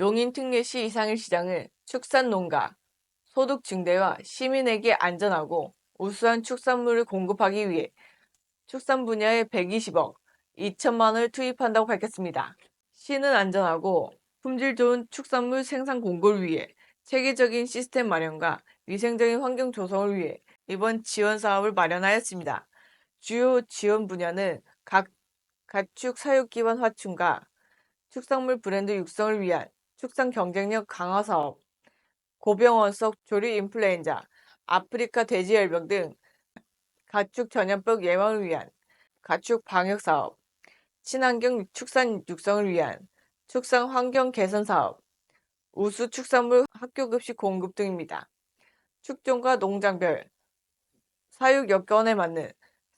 용인 특례시 이상일 시장은 축산 농가 소득 증대와 시민에게 안전하고 우수한 축산물을 공급하기 위해 축산 분야에 120억 2천만 원을 투입한다고 밝혔습니다. 시는 안전하고 품질 좋은 축산물 생산 공고를 위해 체계적인 시스템 마련과 위생적인 환경 조성을 위해 이번 지원 사업을 마련하였습니다. 주요 지원 분야는 각 가축 사육 기반 확충과 축산물 브랜드 육성을 위한 축산 경쟁력 강화 사업, 고병원성 조류 인플루엔자, 아프리카 돼지열병 등 가축 전염병 예방을 위한 가축 방역 사업, 친환경 축산 육성을 위한 축산 환경 개선 사업, 우수 축산물 학교 급식 공급 등입니다. 축종과 농장별 사육 여건에 맞는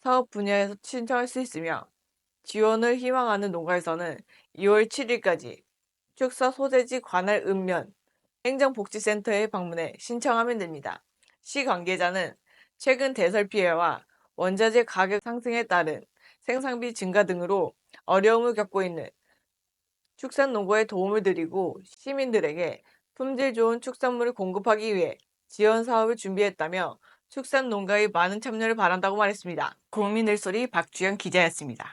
사업 분야에서 신청할 수 있으며 지원을 희망하는 농가에서는 2월 7일까지 축사 소재지 관할 읍면 행정복지센터에 방문해 신청하면 됩니다. 시 관계자는 최근 대설 피해와 원자재 가격 상승에 따른 생산비 증가 등으로 어려움을 겪고 있는 축산 농가에 도움을 드리고 시민들에게 품질 좋은 축산물을 공급하기 위해 지원 사업을 준비했다며 축산 농가의 많은 참여를 바란다고 말했습니다. 국민들 소리 박주영 기자였습니다.